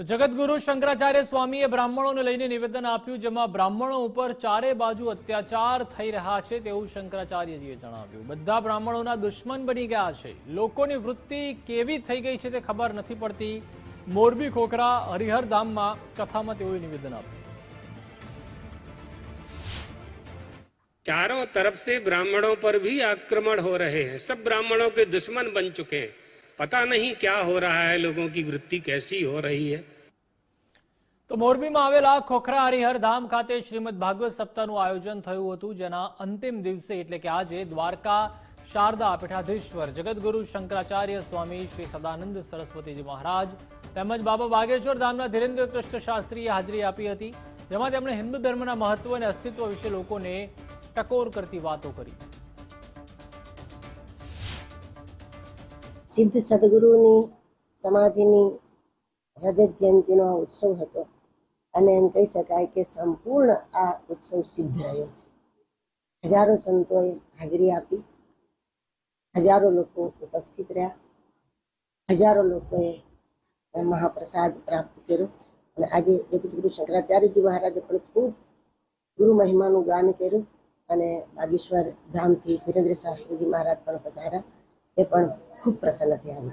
તો જગતગુરુ શંકરાચાર્ય સ્વામીએ બ્રાહ્મણોને લઈને નિવેદન આપ્યું, જેમાં બ્રાહ્મણો ઉપર ચારે બાજુ અત્યાચાર થઈ રહ્યા છે તેવું શંકરાચાર્યજીએ જણાવ્યું. બધા બ્રાહ્મણોના દુશ્મન બની ગયા છે. લોકોની વૃત્તિ કેવી થઈ ગઈ છે તે ખબર નથી પડતી. મોરબી ખોખરા, હરિહરધામમાં કથામાં તેઓએ નિવેદન આપ્યું. ચારો તરફ સે બ્રાહ્મણોं પર ભી આક્રમણ હો રહે હૈ. સબ બ્રાહ્મણો કે દુશ્મન બન ચુકે હૈ. पता नहीं क्या हो रहा है लोगों की वृत्ति कैसी हो रही है તો મોરબીમાં આવેલા ખોખરા હરિહર ધામ ખાતે શ્રીમદ ભાગવત સપ્તાહનું આયોજન થયું હતું જેના અંતિમ દિવસે એટલે કે આજે દ્વારકા શારદા પીઠાધીશ્વર જગતગુરુ શંકરાચાર્ય સ્વામી શ્રી સદાનંદ સરસ્વતીજી મહારાજ તેમજ બાબા બાગેશ્વર ધામના ધીરેન્દ્ર કૃષ્ણ શાસ્ત્રીએ હાજરી આપી હતી જેમાં તેમણે હિન્દુ ધર્મના મહત્વ અને અસ્તિત્વ વિશે લોકોને ટકોર કરતી વાતો કરી સિદ્ધ સદગુરુની સમાધિની રજત જયંતિનો આ ઉત્સવ હતો. અને એમ કહી શકાય કે સંપૂર્ણ આ ઉત્સવ સિદ્ધ રહ્યો છે. હજારો સંતોએ હાજરી આપી. હજારો લોકો ઉપસ્થિત રહ્યા. હજારો લોકોએ મહાપ્રસાદ પ્રાપ્ત કર્યો. અને આજે ગુરુ શંકરાચાર્યજી મહારાજે પણ ખૂબ ગુરુ મહિમાનું ગાન કર્યું. અને બાગેશ્વર ધામથી ધીરેન્દ્ર શાસ્ત્રીજી મહારાજ પણ પધાર્યા. એ પણ compras a las diablas.